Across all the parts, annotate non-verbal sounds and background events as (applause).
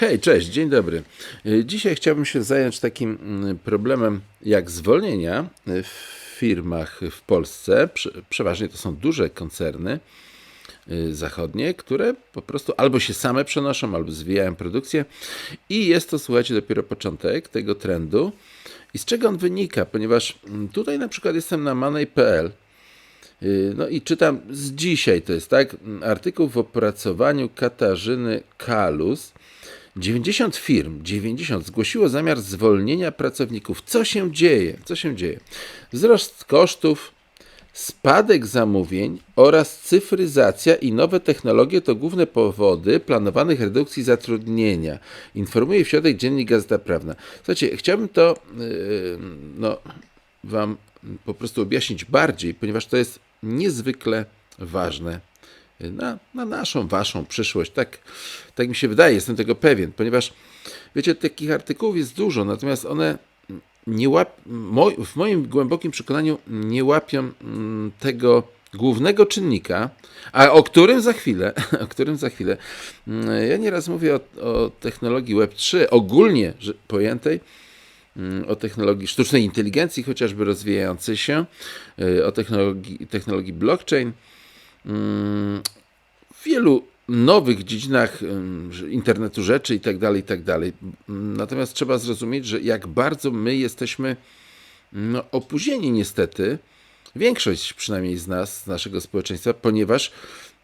Hej, cześć, dzień dobry. Y, Dzisiaj chciałbym się zająć takim mm, problemem jak zwolnienia y, w firmach w Polsce. Prze- Przeważnie to są duże koncerny y, zachodnie, które po prostu albo się same przenoszą, albo zwijają produkcję. I jest to, słuchajcie, dopiero początek tego trendu. I z czego on wynika? Ponieważ mm, tutaj na przykład jestem na money.pl No i czytam z dzisiaj, to jest tak, artykuł w opracowaniu Katarzyny Kalus. 90 firm, 90 zgłosiło zamiar zwolnienia pracowników. Co się dzieje? Co się dzieje? Wzrost kosztów, spadek zamówień oraz cyfryzacja i nowe technologie to główne powody planowanych redukcji zatrudnienia. Informuje w środek Dziennik Gazeta Prawna. Słuchajcie, chciałbym to yy, no, Wam po prostu objaśnić bardziej, ponieważ to jest niezwykle ważne na, na naszą, Waszą przyszłość. Tak, tak mi się wydaje, jestem tego pewien, ponieważ wiecie, takich artykułów jest dużo, natomiast one nie łap, moj, w moim głębokim przekonaniu nie łapią mm, tego głównego czynnika, a o którym za chwilę, (laughs) o którym za chwilę. Mm, Ja nieraz mówię o, o technologii Web3, ogólnie pojętej, mm, o technologii sztucznej inteligencji, chociażby rozwijającej się, y, o technologii, technologii blockchain, w wielu nowych dziedzinach internetu rzeczy i tak dalej, i tak. Mm, Natomiast trzeba zrozumieć, że jak bardzo my jesteśmy no, opóźnieni niestety, większość przynajmniej z nas, z naszego społeczeństwa, ponieważ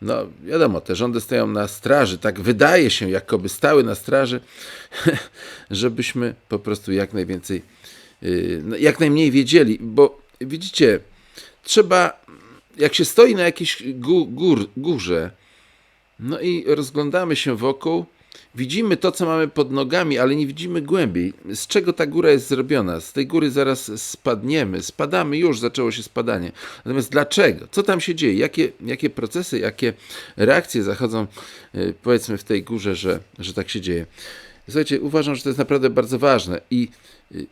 no wiadomo, te rządy stoją na straży, tak wydaje się, jakoby stały na straży, (laughs) żebyśmy po prostu jak najwięcej, yy, no, jak najmniej wiedzieli, bo widzicie, trzeba, jak się stoi na jakiejś gó- gór, górze, no i rozglądamy się wokół, widzimy to, co mamy pod nogami, ale nie widzimy głębiej. Z czego ta góra jest zrobiona? Z tej góry zaraz spadniemy, spadamy, już zaczęło się spadanie. Natomiast dlaczego? Co tam się dzieje? Jakie, jakie procesy, jakie reakcje zachodzą, y, powiedzmy, w tej górze, że, że tak się dzieje? Słuchajcie, uważam, że to jest naprawdę bardzo ważne i y,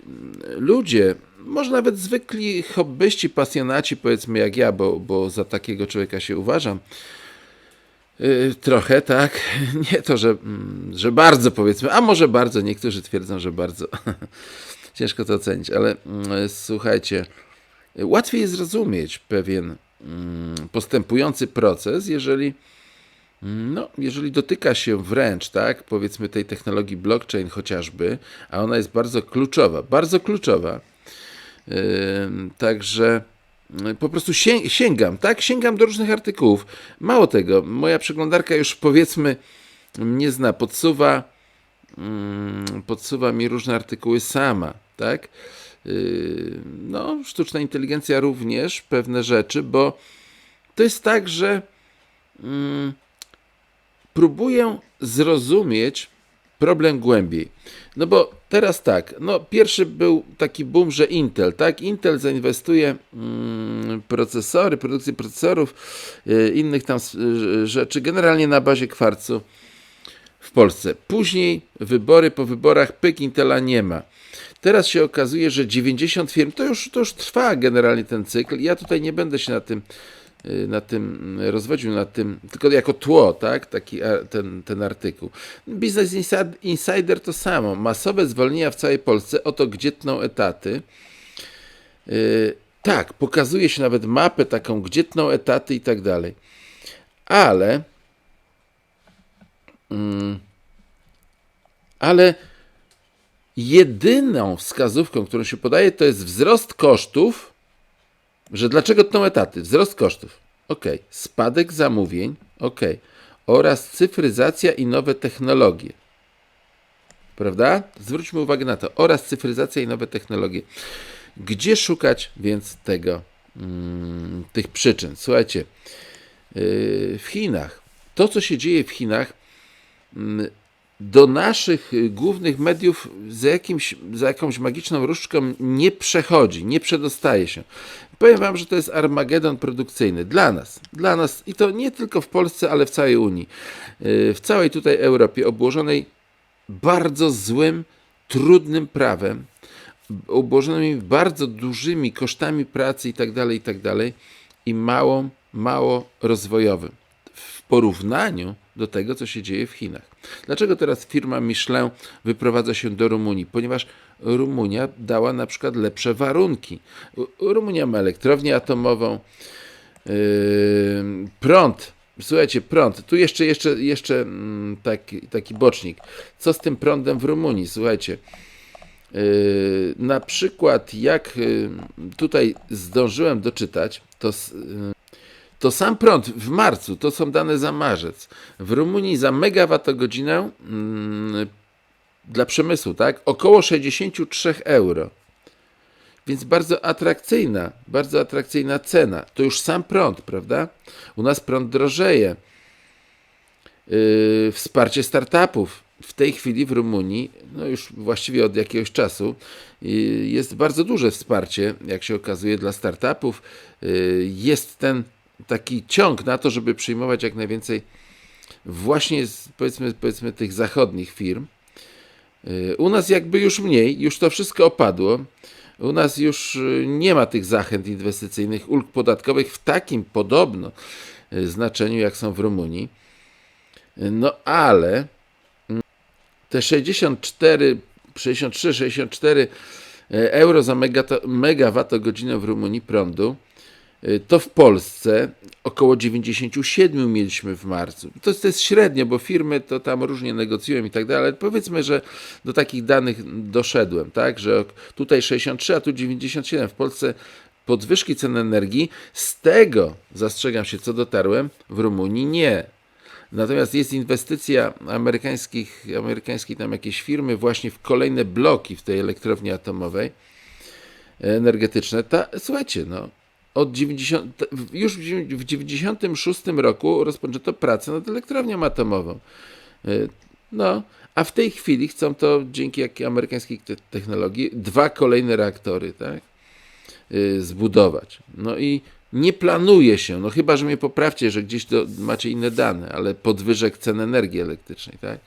ludzie, może nawet zwykli hobbyści, pasjonaci, powiedzmy jak ja, bo, bo za takiego człowieka się uważam, Y, Trochę, tak. (laughs) Nie to, że, mm, że bardzo powiedzmy, a może bardzo, niektórzy twierdzą, że bardzo. (laughs) Ciężko to ocenić, ale mm, słuchajcie, łatwiej zrozumieć pewien mm, postępujący proces, jeżeli, no, jeżeli dotyka się wręcz, tak, powiedzmy tej technologii blockchain chociażby, a ona jest bardzo kluczowa, bardzo kluczowa. Ym, Także y, po prostu się- sięgam, tak? Sięgam do różnych artykułów. Mało tego, moja przeglądarka już powiedzmy mnie zna, podsuwa, podsuwa mi różne artykuły sama, tak? Yy, No, sztuczna inteligencja również pewne rzeczy, bo to jest tak, że próbuję zrozumieć problem głębiej. No bo teraz tak, no pierwszy był taki boom, że Intel, tak? Intel zainwestuje mm, procesory, produkcję procesorów, y, innych tam y, rzeczy, generalnie na bazie kwarcu w Polsce. Później wybory po wyborach, pyk Intela nie ma. Teraz się okazuje, że 90 firm, to już, to już trwa generalnie ten cykl. Ja tutaj nie będę się na tym, na tym mm, rozwodził, na tym, tylko jako tło, tak, taki ten, ten artykuł. Business Inside- Insider to samo. Masowe zwolnienia w całej Polsce, oto gdzie tną etaty. Y, tak, pokazuje się nawet mapę taką, gdzie tną etaty i tak dalej. Ale mm, ale jedyną wskazówką, którą się podaje, to jest wzrost kosztów, że dlaczego tną etaty? Wzrost kosztów. Ok. Spadek zamówień. Ok. Oraz cyfryzacja i nowe technologie. Prawda? Zwróćmy uwagę na to. Oraz cyfryzacja i nowe technologie. Gdzie szukać więc tego, mm, tych przyczyn? Słuchajcie, yy, w Chinach, to co się dzieje w Chinach, mm, do naszych y, głównych mediów za, jakimś, za jakąś magiczną różdżką nie przechodzi, nie przedostaje się. Powiem Wam, że to jest Armagedon produkcyjny dla nas. Dla nas i to nie tylko w Polsce, ale w całej Unii. Y, W całej tutaj Europie obłożonej bardzo złym, trudnym prawem, obłożonymi bardzo dużymi kosztami pracy i tak dalej, i tak i małą, mało rozwojowym. Porównaniu do tego, co się dzieje w Chinach. Dlaczego teraz firma Michelin wyprowadza się do Rumunii? Ponieważ Rumunia dała na przykład lepsze warunki. Rumunia ma elektrownię atomową, yy, prąd. Słuchajcie, prąd. Tu jeszcze, jeszcze, jeszcze mm, taki, taki bocznik. Co z tym prądem w Rumunii? Słuchajcie. Yy, na przykład, jak yy, tutaj zdążyłem doczytać, to, yy, to sam prąd w marcu, to są dane za marzec, w Rumunii za megawattogodzinę mm, dla przemysłu, tak, około 63 euro. Więc bardzo atrakcyjna, bardzo atrakcyjna cena. To już sam prąd, prawda? U nas prąd drożeje. Yy, wsparcie startupów. W tej chwili w Rumunii, no już właściwie od jakiegoś czasu, yy, jest bardzo duże wsparcie, jak się okazuje, dla startupów. Yy, jest ten taki ciąg na to, żeby przyjmować jak najwięcej właśnie z, powiedzmy, powiedzmy tych zachodnich firm. Yy, U nas jakby już mniej, już to wszystko opadło. U nas już yy, nie ma tych zachęt inwestycyjnych, ulg podatkowych w takim podobno yy, znaczeniu, jak są w Rumunii. No ale mm, te 64, 63, 64 euro za megawattogodzinę w Rumunii prądu, to w Polsce około 97 mieliśmy w marcu. To, to jest średnio, bo firmy to tam różnie negocjują i tak dalej, ale powiedzmy, że do takich danych doszedłem, tak, że tutaj 63, a tu 97. W Polsce podwyżki cen energii, z tego, zastrzegam się, co dotarłem, w Rumunii nie. Natomiast jest inwestycja amerykańskich, amerykańskiej tam jakiejś firmy właśnie w kolejne bloki w tej elektrowni atomowej energetyczne. Ta, słuchajcie, no, od 90, już w 96 roku rozpoczęto pracę nad elektrownią atomową. No, a w tej chwili chcą to dzięki jakiej amerykańskiej technologii dwa kolejne reaktory, tak, zbudować. No i nie planuje się, no chyba, że mnie poprawcie, że gdzieś do, macie inne dane, ale podwyżek cen energii elektrycznej, tak?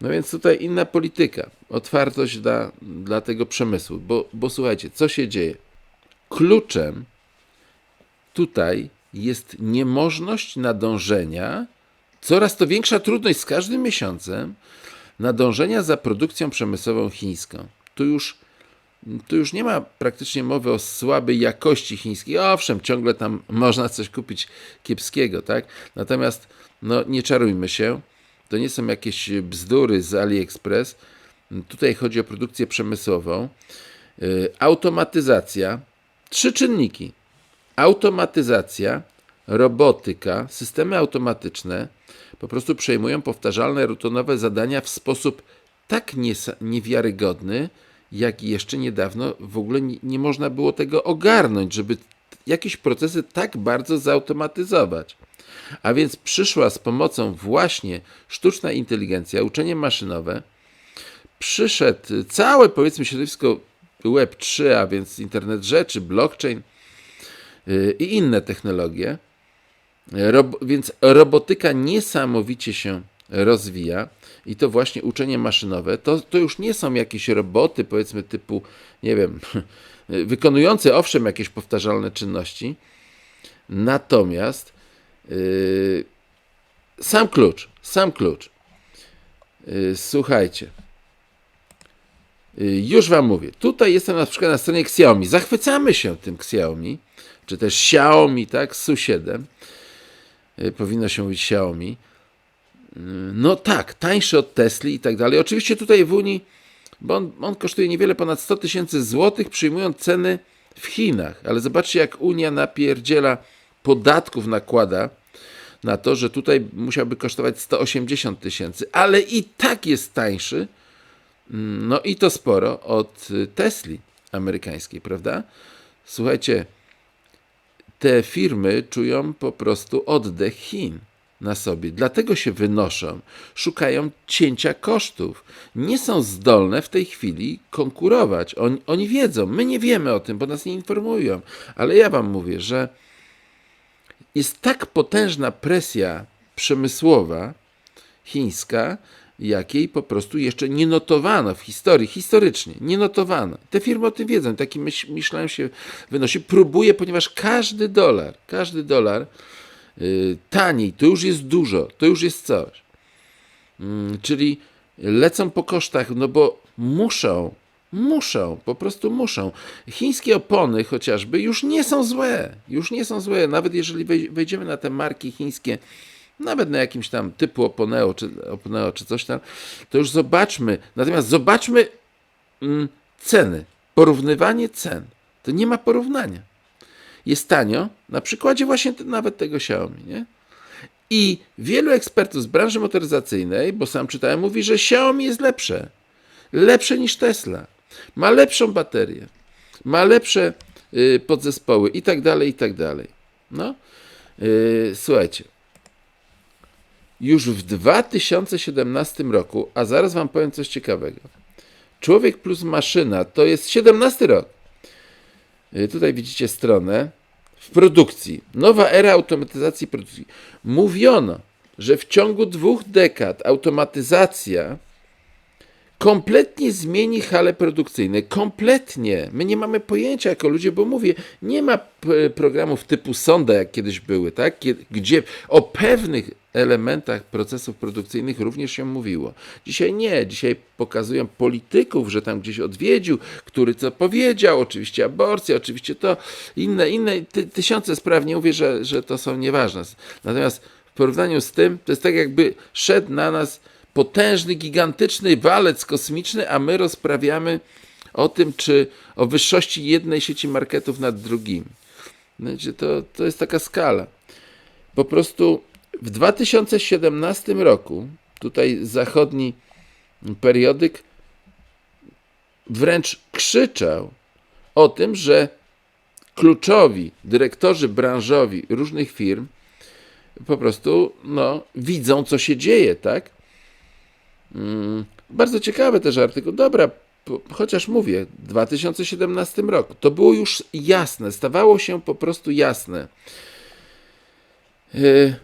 No więc tutaj inna polityka, otwartość dla, dla tego przemysłu, bo, bo słuchajcie, co się dzieje? Kluczem tutaj jest niemożność nadążenia, coraz to większa trudność z każdym miesiącem, nadążenia za produkcją przemysłową chińską. Tu już, tu już nie ma praktycznie mowy o słabej jakości chińskiej. Owszem, ciągle tam (laughs) można coś kupić kiepskiego, tak? Natomiast no, nie czarujmy się, to nie są jakieś bzdury z AliExpress. Tutaj chodzi o produkcję przemysłową. Yy, automatyzacja. Trzy czynniki automatyzacja, robotyka, systemy automatyczne po prostu przejmują powtarzalne, rutynowe zadania w sposób tak niewiarygodny, jak jeszcze niedawno w ogóle nie, nie można było tego ogarnąć, żeby jakieś procesy tak bardzo zautomatyzować. A więc przyszła z pomocą właśnie sztuczna inteligencja, uczenie maszynowe, przyszedł całe powiedzmy środowisko Web3, a więc internet rzeczy, blockchain, i inne technologie. Rob więc robotyka niesamowicie się rozwija i to właśnie uczenie maszynowe. To, to już nie są jakieś roboty, powiedzmy, typu, nie wiem, (laughs) wykonujące owszem jakieś powtarzalne czynności, natomiast yy, sam klucz, sam klucz. Yy, słuchajcie. Yy, już Wam mówię. Tutaj jestem na przykład na stronie Xiaomi. Zachwycamy się tym Xiaomi czy też Xiaomi, tak, Su7, y, powinno się mówić Xiaomi. Y, no tak, tańszy od Tesli i tak dalej. Oczywiście tutaj w Unii, bo on, on kosztuje niewiele ponad 100 tysięcy złotych, przyjmując ceny w Chinach. Ale zobaczcie, jak Unia napierdziela podatków nakłada na to, że tutaj musiałby kosztować 180 tysięcy, ale i tak jest tańszy, mm, no i to sporo od Tesli amerykańskiej, prawda? Słuchajcie, te firmy czują po prostu oddech Chin na sobie. Dlatego się wynoszą, szukają cięcia kosztów. Nie są zdolne w tej chwili konkurować. Oni, oni wiedzą, my nie wiemy o tym, bo nas nie informują. Ale ja Wam mówię, że jest tak potężna presja przemysłowa chińska, jakiej po prostu jeszcze nie notowano w historii, historycznie, nie notowano. Te firmy o tym wiedzą, taki myśl, myślałem się wynosi, próbuje, ponieważ każdy dolar, każdy dolar y, taniej, to już jest dużo, to już jest coś. Mm, Czyli lecą po kosztach, no bo muszą, muszą, po prostu muszą. Chińskie opony chociażby już nie są złe, już nie są złe. Nawet jeżeli wej- wejdziemy na te marki chińskie, nawet na jakimś tam typu Oponeo czy, Oponeo czy coś tam, to już zobaczmy. Natomiast zobaczmy mm, ceny, porównywanie cen. To nie ma porównania. Jest tanio, na przykładzie właśnie nawet tego Xiaomi, nie? I wielu ekspertów z branży motoryzacyjnej, bo sam czytałem, mówi, że Xiaomi jest lepsze. Lepsze niż Tesla. Ma lepszą baterię. Ma lepsze y, podzespoły i tak dalej, i tak dalej. No, y, słuchajcie. Już w 2017 roku, a zaraz wam powiem coś ciekawego. Człowiek plus maszyna to jest 17 rok. Y, Tutaj widzicie stronę w produkcji. Nowa era automatyzacji produkcji. Mówiono, że w ciągu dwóch dekad automatyzacja kompletnie zmieni hale produkcyjne. Kompletnie. My nie mamy pojęcia jako ludzie, bo mówię, nie ma programów typu sonda, jak kiedyś były, tak? Gdzie o pewnych elementach procesów produkcyjnych również się mówiło. Dzisiaj nie. Dzisiaj pokazują polityków, że tam gdzieś odwiedził, który co powiedział, oczywiście aborcja, oczywiście to, inne, inne, ty, tysiące spraw. Nie mówię, że, że to są nieważne. Natomiast w porównaniu z tym, to jest tak jakby szedł na nas potężny, gigantyczny walec kosmiczny, a my rozprawiamy o tym, czy o wyższości jednej sieci marketów nad drugimi. Znaczy, to, to jest taka skala. Po prostu w 2017 roku, tutaj zachodni periodyk wręcz krzyczał o tym, że kluczowi dyrektorzy branżowi różnych firm po prostu no, widzą, co się dzieje, tak? Mm, bardzo ciekawy też artykuł. Dobra, chociaż mówię, w 2017 roku to było już jasne, stawało się po prostu jasne. Yy,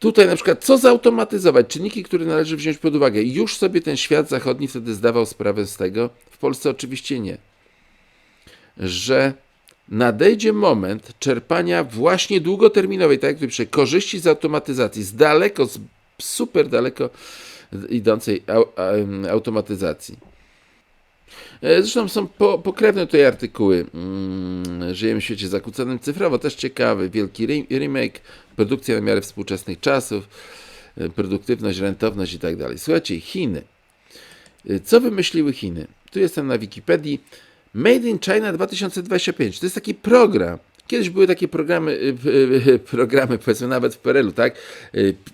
tutaj na przykład, co zautomatyzować? Czynniki, które należy wziąć pod uwagę. Już sobie ten świat zachodni wtedy zdawał sprawę z tego, w Polsce oczywiście nie, że nadejdzie moment czerpania właśnie długoterminowej, tak jak pisze, korzyści z automatyzacji, z daleko, z super daleko idącej automatyzacji. E, Zresztą są po, pokrewne tutaj artykuły. Mm, Żyjemy w świecie zakłóconym cyfrowo, też ciekawy. Wielki re- remake, produkcja na miarę współczesnych czasów, e, produktywność, rentowność i tak dalej. Słuchajcie, Chiny. E, Co wymyśliły Chiny? Tu jestem na Wikipedii. Made in China 2025. To jest taki program. Kiedyś były takie programy, y, (laughs) programy powiedzmy nawet w PRL-u, tak?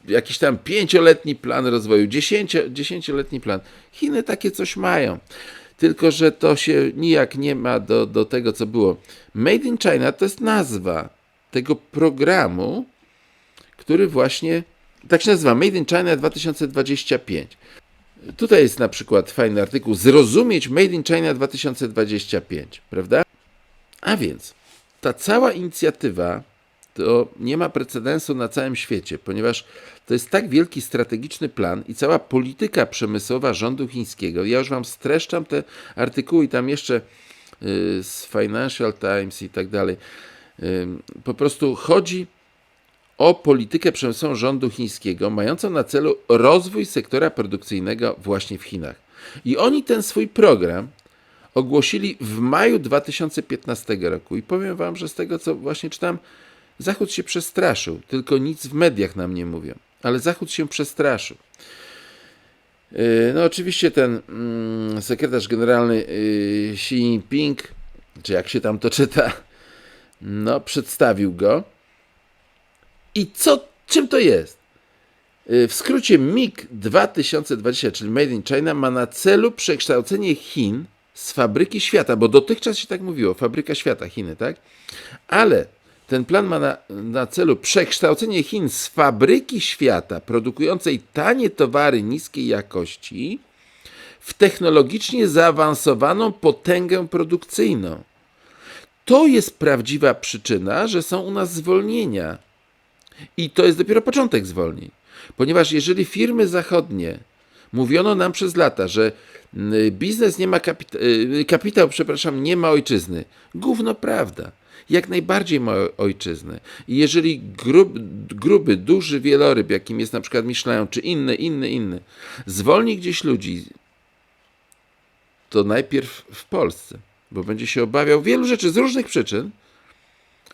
Jakiś tam pięcioletni plan rozwoju, dziesięcio, dziesięcioletni plan. Chiny takie coś mają. Tylko, że to się nijak nie ma do, do tego, co było. Made in China to jest nazwa tego programu, który właśnie, tak się nazywa, Made in China 2025. Tutaj jest na przykład fajny artykuł, zrozumieć Made in China 2025, prawda? A więc ta cała inicjatywa to nie ma precedensu na całym świecie, ponieważ to jest tak wielki strategiczny plan i cała polityka przemysłowa rządu chińskiego. Ja już Wam streszczam te artykuły i tam jeszcze y, z Financial Times i tak dalej. Y, Po prostu chodzi o politykę przemysłową rządu chińskiego, mającą na celu rozwój sektora produkcyjnego właśnie w Chinach. I oni ten swój program ogłosili w maju 2015 roku. I powiem Wam, że z tego, co właśnie czytam, Zachód się przestraszył, tylko nic w mediach nam nie mówią, ale Zachód się przestraszył. Yy, No, oczywiście ten mm, sekretarz generalny yy, Xi Jinping, czy jak się tam to czyta, no, przedstawił go. I co, czym to jest? Yy, W skrócie MIG 2020, czyli Made in China, ma na celu przekształcenie Chin z fabryki świata, bo dotychczas się tak mówiło, fabryka świata, Chiny, tak? Ale ten plan ma na, na celu przekształcenie Chin z fabryki świata produkującej tanie towary niskiej jakości w technologicznie zaawansowaną potęgę produkcyjną. To jest prawdziwa przyczyna, że są u nas zwolnienia. I to jest dopiero początek zwolnień. Ponieważ jeżeli firmy zachodnie, mówiono nam przez lata, że mm, biznes nie ma kapita- y, kapitał, przepraszam, nie ma ojczyzny. Gówno prawda. Jak najbardziej ma ojczyznę. I jeżeli grub, gruby, duży wieloryb, jakim jest na przykład Michelin, czy inny, inny, inny, zwolni gdzieś ludzi, to najpierw w Polsce, bo będzie się obawiał wielu rzeczy z różnych przyczyn,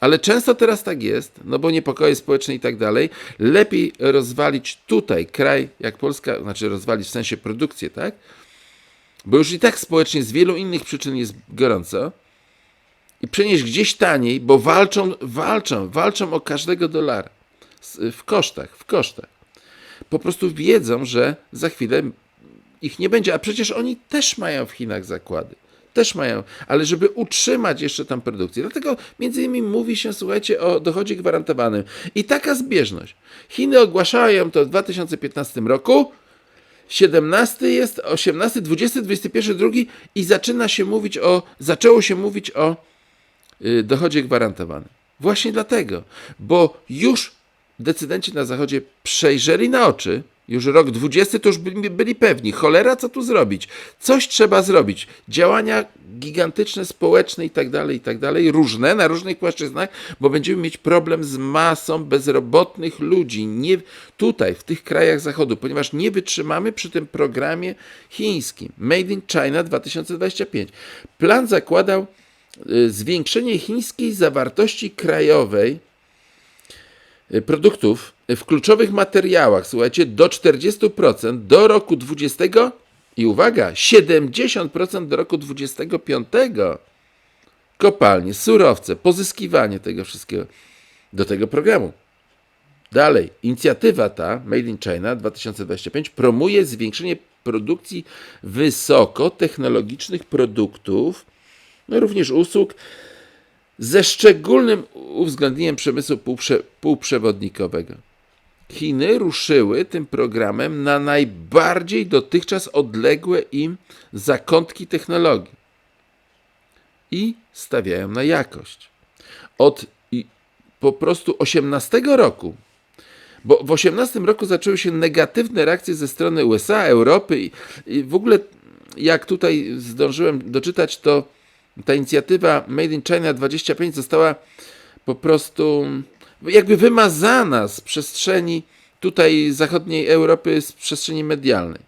ale często teraz tak jest, no bo niepokoje społeczne i tak dalej. Lepiej rozwalić tutaj kraj jak Polska, znaczy rozwalić w sensie produkcję, tak? Bo już i tak społecznie z wielu innych przyczyn jest gorąco. I przenieść gdzieś taniej, bo walczą, walczą, walczą o każdego dolara. W kosztach, w kosztach. Po prostu wiedzą, że za chwilę ich nie będzie, a przecież oni też mają w Chinach zakłady. Też mają, ale żeby utrzymać jeszcze tam produkcję. Dlatego między innymi mówi się, słuchajcie, o dochodzie gwarantowanym. I taka zbieżność. Chiny ogłaszają to w 2015 roku, 17 jest, 18, 20, 21, 2 i zaczyna się mówić o, zaczęło się mówić o y, dochodzie gwarantowanym. Właśnie dlatego, bo już decydenci na Zachodzie przejrzeli na oczy, już rok 20 to już byli, pewni, cholera, co tu zrobić? Coś trzeba zrobić. Działania gigantyczne, społeczne i tak dalej, i tak dalej, różne, na różnych płaszczyznach, bo będziemy mieć problem z masą bezrobotnych ludzi nie, tutaj, w tych krajach Zachodu, ponieważ nie wytrzymamy przy tym programie chińskim Made in China 2025. Plan zakładał y, zwiększenie chińskiej zawartości krajowej y, produktów w kluczowych materiałach, słuchajcie, do 40% do roku 20 i uwaga, 70% do roku 25. Kopalnie, surowce, pozyskiwanie tego wszystkiego do tego programu. Dalej, inicjatywa ta, Made in China 2025, promuje zwiększenie produkcji wysokotechnologicznych produktów, no również usług, ze szczególnym uwzględnieniem przemysłu półprze, półprzewodnikowego. Chiny ruszyły tym programem na najbardziej dotychczas odległe im zakątki technologii i stawiają na jakość. Od po prostu 18 roku, bo w 18 roku zaczęły się negatywne reakcje ze strony USA, Europy i, i w ogóle jak tutaj zdążyłem doczytać, to ta inicjatywa Made in China 25 została po prostu jakby wymazana z przestrzeni tutaj zachodniej Europy, z przestrzeni medialnej.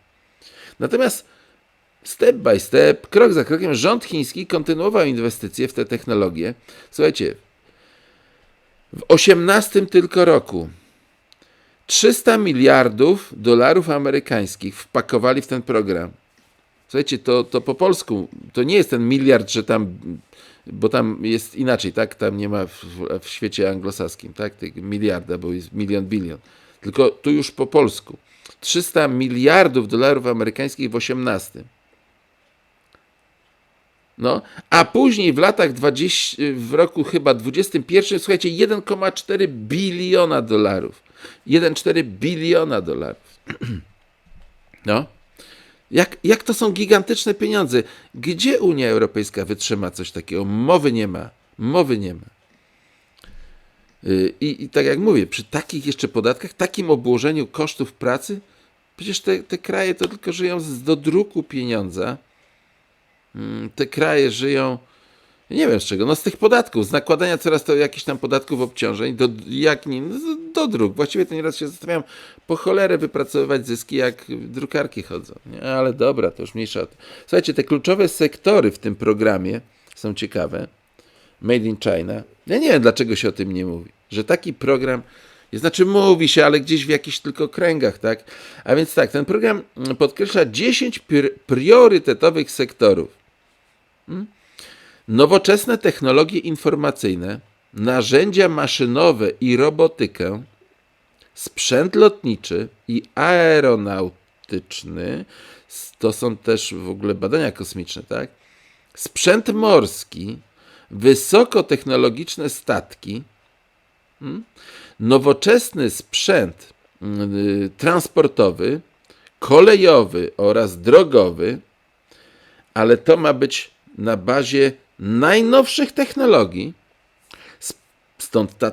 Natomiast step by step, krok za krokiem, rząd chiński kontynuował inwestycje w te technologie. Słuchajcie, w 18 tylko roku 300 miliardów dolarów amerykańskich wpakowali w ten program. Słuchajcie, to, to po polsku, to nie jest ten miliard, że tam, bo tam jest inaczej, tak? Tam nie ma w, w świecie anglosaskim, tak? Tego miliarda, bo jest milion, bilion. Tylko tu już po polsku. 300 miliardów dolarów amerykańskich w 18. No, a później w latach 20, w roku chyba 21, słuchajcie, 1,4 biliona dolarów. 1,4 biliona dolarów. (clears throat) No. Jak, jak to są gigantyczne pieniądze? Gdzie Unia Europejska wytrzyma coś takiego? Mowy nie ma. Mowy nie ma. Yy, I, I tak jak mówię, przy takich jeszcze podatkach, takim obłożeniu kosztów pracy, przecież te, te kraje to tylko żyją z dodruku pieniądza. Mm, Te kraje żyją, nie wiem z czego, no z tych podatków, z nakładania coraz to jakichś tam podatków obciążeń, do, jak nim, no, do dróg. Właściwie to nieraz się zastanawiam, po cholerę wypracowywać zyski, jak drukarki chodzą. Nie? Ale dobra, to już mniejsza o to. Słuchajcie, te kluczowe sektory w tym programie są ciekawe. Made in China. Ja nie wiem, dlaczego się o tym nie mówi. Że taki program, znaczy mówi się, ale gdzieś w jakichś tylko kręgach, tak? A więc tak, ten program podkreśla 10 pr- priorytetowych sektorów. Hmm? Nowoczesne technologie informacyjne, narzędzia maszynowe i robotykę, sprzęt lotniczy i aeronautyczny, to są też w ogóle badania kosmiczne, tak? Sprzęt morski, wysokotechnologiczne statki, mm, nowoczesny sprzęt y, transportowy, kolejowy oraz drogowy, ale to ma być na bazie najnowszych technologii. Stąd ta,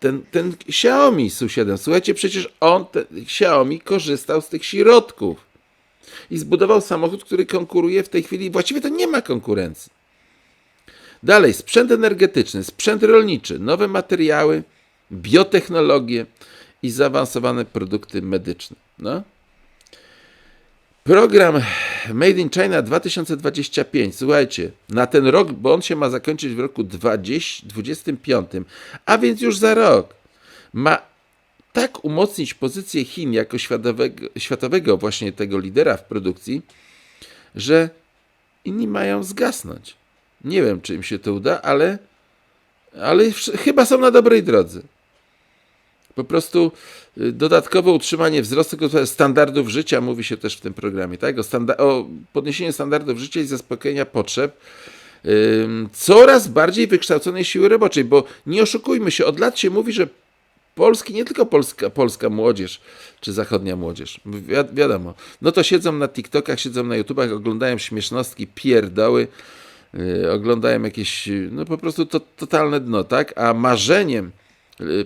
ten, ten Xiaomi Su7. Słuchajcie, przecież on, ten, Xiaomi, korzystał z tych środków i zbudował samochód, który konkuruje w tej chwili. Właściwie to nie ma konkurencji. Dalej, sprzęt energetyczny, sprzęt rolniczy, nowe materiały, biotechnologie i zaawansowane produkty medyczne. No. Program Made in China 2025, słuchajcie, na ten rok, bo on się ma zakończyć w roku 2025, a więc już za rok, ma tak umocnić pozycję Chin jako światowego, światowego właśnie tego lidera w produkcji, że inni mają zgasnąć. Nie wiem, czy im się to uda, ale, ale chyba są na dobrej drodze. Po prostu y, dodatkowe utrzymanie wzrostu standardów życia, mówi się też w tym programie, tak? o, standa- o podniesieniu standardów życia i zaspokojenia potrzeb yy, coraz bardziej wykształconej siły roboczej, bo nie oszukujmy się, od lat się mówi, że Polski, nie tylko polska, polska młodzież, czy zachodnia młodzież, wi wiadomo, no to siedzą na TikTokach, siedzą na YouTubach, oglądają śmiesznostki, pierdoły, yy, oglądają jakieś, no po prostu to totalne dno, tak? A marzeniem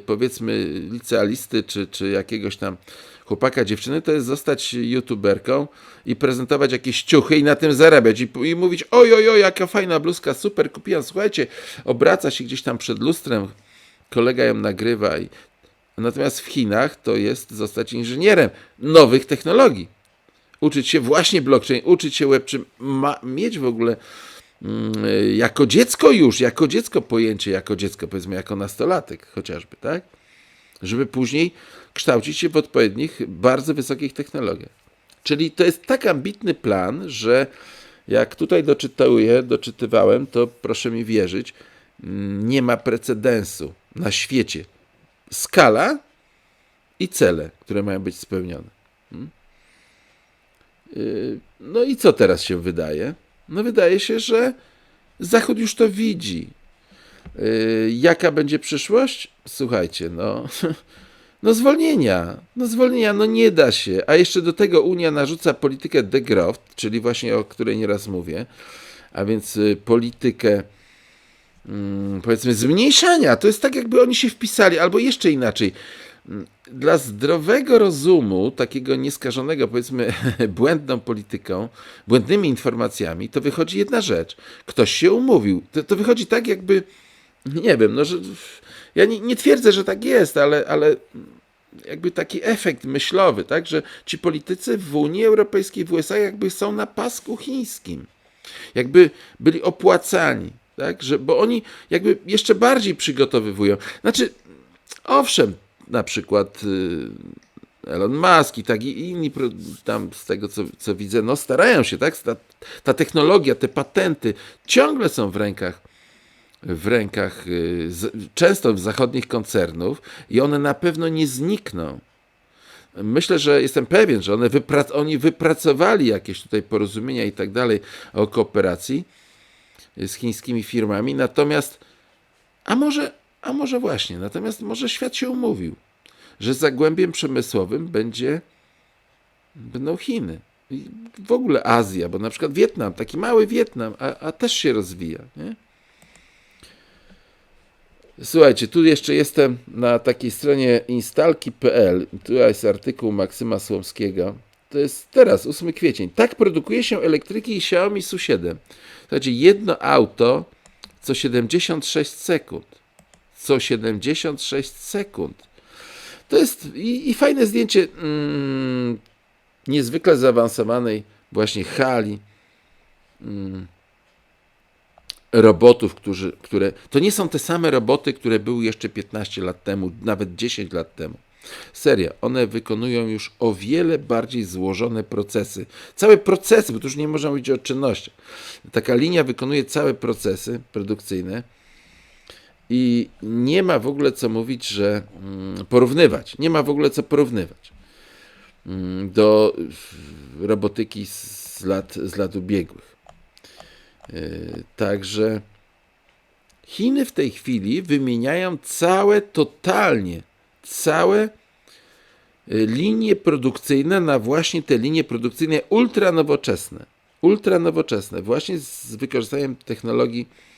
powiedzmy licealisty czy, czy jakiegoś tam chłopaka, dziewczyny, to jest zostać youtuberką i prezentować jakieś ciuchy i na tym zarabiać i, i mówić oj, oj, oj, jaka fajna bluzka, super, kupiłam, słuchajcie, obraca się gdzieś tam przed lustrem, kolega ją nagrywa i natomiast w Chinach to jest zostać inżynierem nowych technologii. Uczyć się właśnie blockchain, uczyć się web, czy ma, mieć w ogóle jako dziecko już, jako dziecko pojęcie, jako dziecko, powiedzmy, jako nastolatek chociażby, tak? Żeby później kształcić się w odpowiednich, bardzo wysokich technologiach. Czyli to jest tak ambitny plan, że jak tutaj doczytuję, doczytywałem, to proszę mi wierzyć, mm, nie ma precedensu na świecie. Skala i cele, które mają być spełnione. Hmm? Y, no i co teraz się wydaje? No wydaje się, że Zachód już to widzi. Yy, jaka będzie przyszłość? Słuchajcie, no, (laughs) no zwolnienia, no zwolnienia, no nie da się. A jeszcze do tego Unia narzuca politykę degroft, czyli właśnie o której nieraz mówię, a więc y, politykę mm, powiedzmy zmniejszania. To jest tak, jakby oni się wpisali, albo jeszcze inaczej dla zdrowego rozumu, takiego nieskażonego, powiedzmy, (laughs) błędną polityką, błędnymi informacjami, to wychodzi jedna rzecz. Ktoś się umówił. To, to wychodzi tak, jakby, nie wiem, no, że ja nie, nie twierdzę, że tak jest, ale, ale jakby taki efekt myślowy, tak, że ci politycy w Unii Europejskiej, w USA jakby są na pasku chińskim. Jakby byli opłacani, tak, że, bo oni jakby jeszcze bardziej przygotowywują. Znaczy, owszem, na przykład y, Elon Musk i tak i inni tam z tego co, co widzę, no starają się, tak? Ta, ta technologia, te patenty ciągle są w rękach w rękach y, często zachodnich koncernów i one na pewno nie znikną. Myślę, że jestem pewien, że one wypra oni wypracowali jakieś tutaj porozumienia i tak dalej o kooperacji z chińskimi firmami, natomiast a może a może właśnie, natomiast może świat się umówił, że zagłębiem przemysłowym będzie, będą Chiny. I w ogóle Azja, bo na przykład Wietnam, taki mały Wietnam, a, a też się rozwija. Nie? Słuchajcie, tu jeszcze jestem na takiej stronie instalki.pl. Tu jest artykuł Maksyma Słomskiego. To jest teraz, 8 kwiecień. Tak produkuje się elektryki Xiaomi Su7. Słuchajcie, jedno auto co 76 sekund co 76 sekund. To jest i, i fajne zdjęcie mm, niezwykle zaawansowanej właśnie hali mm, robotów, którzy, które to nie są te same roboty, które były jeszcze 15 lat temu, nawet 10 lat temu. Seria, one wykonują już o wiele bardziej złożone procesy. Całe procesy, bo tu już nie można mówić o czynnościach. Taka linia wykonuje całe procesy produkcyjne i nie ma w ogóle co mówić, że mm, porównywać. Nie ma w ogóle co porównywać mm, do robotyki z lat, z lat ubiegłych. E, także Chiny w tej chwili wymieniają całe, totalnie, całe e, linie produkcyjne na właśnie te linie produkcyjne ultranowoczesne. Ultranowoczesne, właśnie z wykorzystaniem technologii Y,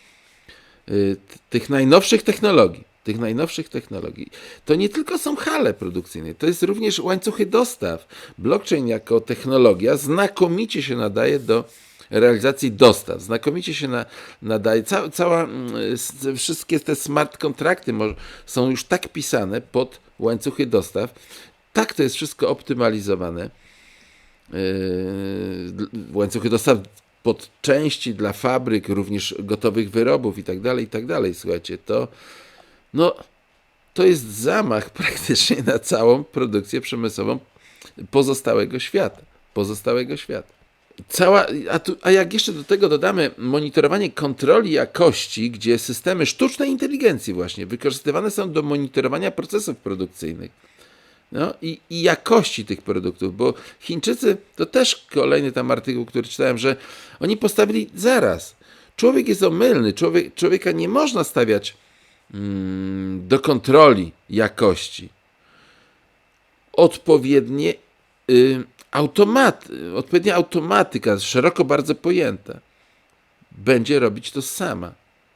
tych najnowszych technologii, tych najnowszych technologii, to nie tylko są hale produkcyjne, to jest również łańcuchy dostaw. Blockchain jako technologia znakomicie się nadaje do realizacji dostaw. Znakomicie się na, nadaje. Ca, cała, mm, wszystkie te smart kontrakty są już tak pisane pod łańcuchy dostaw. Tak to jest wszystko optymalizowane. Yy, łańcuchy dostaw pod części dla fabryk, również gotowych wyrobów i tak dalej, i tak dalej. Słuchajcie, to no, to jest zamach (laughs) praktycznie na całą produkcję przemysłową pozostałego świata. Pozostałego świata. Cała, a, tu, a jak jeszcze do tego dodamy monitorowanie kontroli jakości, gdzie systemy sztucznej inteligencji właśnie wykorzystywane są do monitorowania procesów produkcyjnych no, i, i jakości tych produktów, bo Chińczycy, to też kolejny tam artykuł, który czytałem, że oni postawili zaraz. Człowiek jest omylny, człowiek, człowieka nie można stawiać mm, do kontroli jakości. Odpowiednie y, automat, odpowiednia automatyka, szeroko bardzo pojęta, będzie robić to sama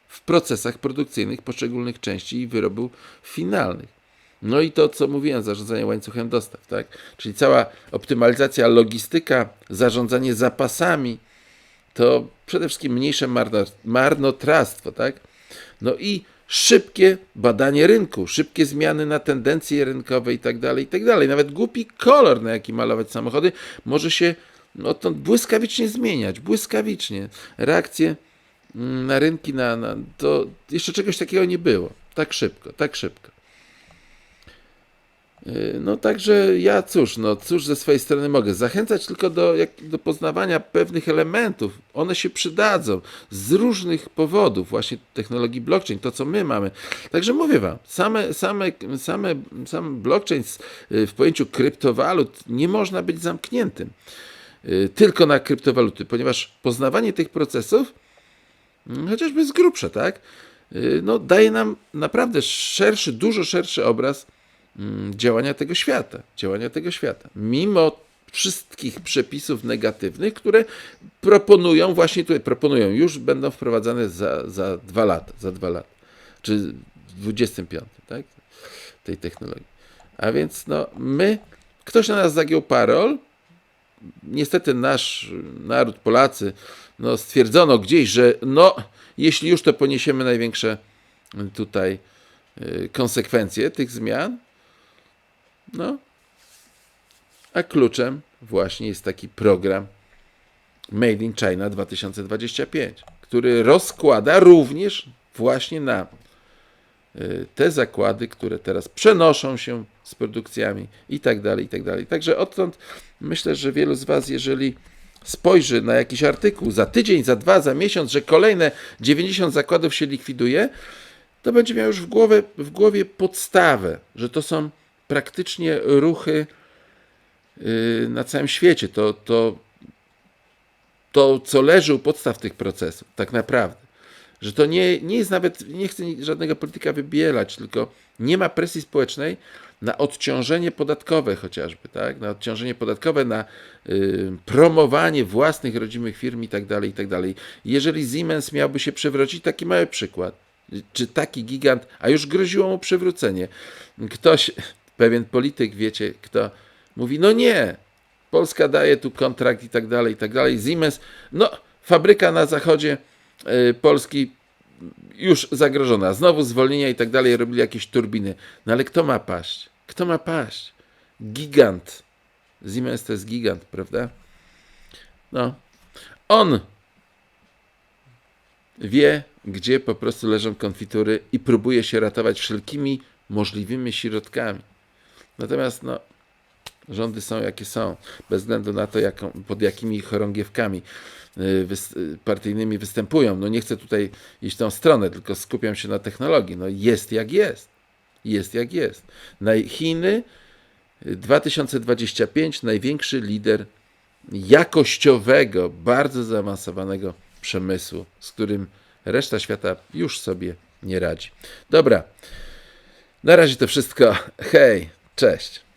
w procesach produkcyjnych poszczególnych części i wyrobów finalnych. No i to, co mówiłem, zarządzanie łańcuchem dostaw, tak? Czyli cała optymalizacja, logistyka, zarządzanie zapasami, to przede wszystkim mniejsze marno, marnotrawstwo, tak? No i szybkie badanie rynku, szybkie zmiany na tendencje rynkowe i tak dalej, i tak dalej. Nawet głupi kolor, na jaki malować samochody, może się odtąd błyskawicznie zmieniać, błyskawicznie. Reakcje mm, na rynki, na, na, to jeszcze czegoś takiego nie było. Tak szybko, tak szybko. Yy, No także ja cóż, no cóż ze swojej strony mogę zachęcać tylko do, jak, do poznawania pewnych elementów. One się przydadzą z różnych powodów, właśnie technologii blockchain, to co my mamy. Także mówię wam, same, same, same, sam blockchain yy, w pojęciu kryptowalut nie można być zamkniętym yy, tylko na kryptowaluty, ponieważ poznawanie tych procesów Mm, chociażby z grubsza, tak? Y, No, daje nam naprawdę szerszy, dużo szerszy obraz działania tego świata, działania tego świata. Mimo wszystkich przepisów negatywnych, które proponują, właśnie tutaj proponują, już będą wprowadzane za, za dwa lata, za dwa lata, czy w 25, tak? Tej technologii. A więc no, my, ktoś na nas zagiął parol, niestety nasz naród, Polacy, no stwierdzono gdzieś, że no, jeśli już to poniesiemy największe tutaj y, konsekwencje tych zmian, no, a kluczem właśnie jest taki program Made in China 2025, który rozkłada również właśnie na y, te zakłady, które teraz przenoszą się z produkcjami i tak dalej, i tak dalej. Także odtąd myślę, że wielu z Was, jeżeli spojrzy na jakiś artykuł za tydzień, za dwa, za miesiąc, że kolejne 90 zakładów się likwiduje, to będzie miał już w głowie, w głowie podstawę, że to są praktycznie ruchy yy, na całym świecie. To, to, to, co leży u podstaw tych procesów, tak naprawdę. Że to nie, nie jest nawet, nie chcę żadnego polityka wybierać, tylko nie ma presji społecznej na odciążenie podatkowe chociażby, tak? na odciążenie podatkowe, na y, promowanie własnych rodzimych firm i tak dalej, i tak dalej. Jeżeli Siemens miałby się przewrócić, taki mały przykład, czy taki gigant, a już groziło mu przewrócenie. Ktoś, pewien polityk, wiecie, kto mówi, no nie, Polska daje tu kontrakt i tak dalej, i tak dalej. Siemens, no fabryka na zachodzie y, Polski już zagrożona. Znowu zwolnienia i tak dalej, robili jakieś turbiny. No ale kto ma paść? Kto ma paść? Gigant. Siemens to jest gigant, prawda? No. On wie, gdzie po prostu leżą konfitury i próbuje się ratować wszelkimi możliwymi środkami. Natomiast no, rządy są jakie są, bez względu na to, pod jakimi chorągiewkami y, y, partyjnymi występują. No nie chcę tutaj iść tą stronę, tylko skupiam się na technologii. No jest jak jest. Jest jak jest. Naj- Chiny y, 2025 największy lider jakościowego, bardzo zaawansowanego przemysłu, z którym reszta świata już sobie nie radzi. Dobra. Na razie to wszystko. Hej, cześć.